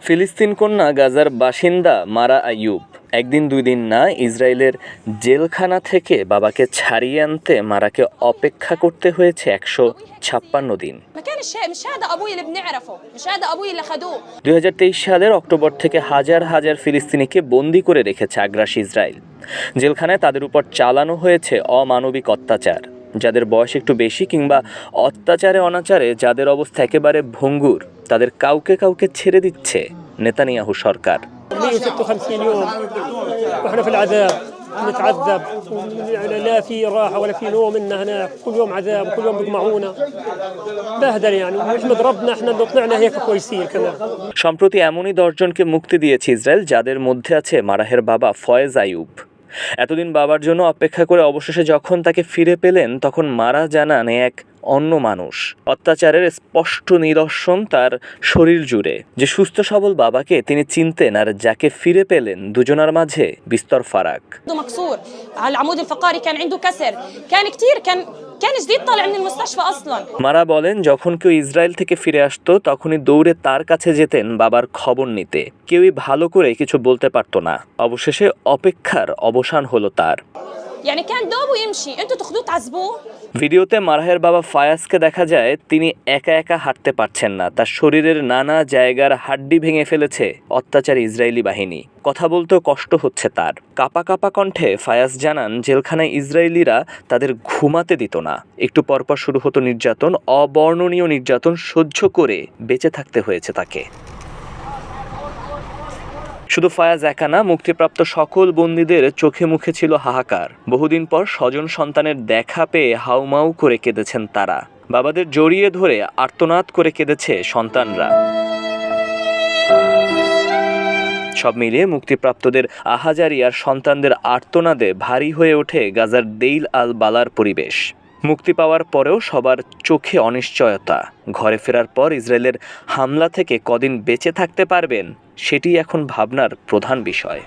ফিলিস্তিন কন্যা গাজার বাসিন্দা মারা আইয়ুব। একদিন, দুই দিন না, ইসরায়েলের জেলখানা থেকে বাবাকে ছাড়িয়ে আনতে মারাকে অপেক্ষা করতে হয়েছে একশো ছাপ্পান্ন দিন। দুই হাজার তেইশ সালের অক্টোবর থেকে হাজার হাজার ফিলিস্তিনিকে বন্দি করে রেখেছে আগ্রাসী ইসরায়েল। জেলখানায় তাদের উপর চালানো হয়েছে অমানবিক অত্যাচার। যাদের বয়স একটু বেশি কিংবা অত্যাচারে অনাচারে যাদের অবস্থা একেবারে ভঙ্গুর তাদের কাউকে কাউকে ছেড়ে দিচ্ছে নেতানিয়াহু সরকার 156 يوم واحنا في العذاب نتعذب يعني لا في راحه ولا في نوم إن هناك كل يوم عذاب كل يوم بيقمعونا بهدل يعني ونحمد ربنا احنا اللي طلعنا هيك كويسين كمان সম্প্রতি এমনই দশজনকে মুক্তি দিয়েছে ইসরায়েল যাদের মধ্যে আছে মারাহের বাবা ফয়েজ আইয়ুব এতদিন বাবার জন্য অপেক্ষা করে অবশেষে যখন তাকে ফিরে পেলেন, তখন মারা জানান এক অন্য মানুষ। অত্যাচারের স্পষ্ট নিদর্শন তার শরীর জুড়ে। যে সুস্থ সবল বাবাকে তিনি চিনতেন আর যাকে ফিরে পেলেন দুজনার মাঝে বিস্তর ফারাক। عنده مكسور على العمود الفقري كان عنده كسر كان كتير كان كان جديد طالع من المستشفى اصلا মারা বলেন যখন কেউ ইসরায়েল থেকে ফিরে আসতো তখনই দৌড়ে তার কাছে যেতেন বাবার খবর নিতে কেউই ভালো করে কিছু বলতে পারতো না অবশেষে অপেক্ষার অবসান হলো তার يعني كان دوبه يمشي انتوا تاخذوه تعذبوه ভিডিওতে মারাহের বাবা ফায়াজকে দেখা যায় তিনি একা একা হাঁটতে পারছেন না তার শরীরের নানা জায়গার হাড্ডি ভেঙে ফেলেছে অত্যাচারী ইসরায়েলি বাহিনী কথা বলতেও কষ্ট হচ্ছে তার কাপা কাপা কণ্ঠে ফায়াজ জানান জেলখানায় ইসরায়েলিরা তাদের ঘুমাতে দিত না একটু পরপর শুরু হতো নির্যাতন অবর্ণনীয় নির্যাতন সহ্য করে বেঁচে থাকতে হয়েছে তাকে শুধু ফায়াজ একা না, মুক্তিপ্রাপ্ত সকল বন্দীদের চোখে মুখে ছিল হাহাকার। বহুদিন পর স্বজন সন্তানের দেখা পেয়ে হাউমাউ করে কেঁদেছেন তারা। বাবাদের জড়িয়ে ধরে আর্তনাদ করে কেঁদেছে সন্তানরা। সব মিলিয়ে মুক্তিপ্রাপ্তদের আহাজারি আর সন্তানদের আর্তনাদে ভারী হয়ে ওঠে গাজার দেইল আল বালার পরিবেশ। মুক্তি পাওয়ার পরেও সবার চোখে অনিশ্চয়তা। ঘরে ফেরার পর ইসরায়েলের হামলা থেকে কদিন বেঁচে থাকতে পারবেন সেটি এখন ভাবনার প্রধান বিষয়।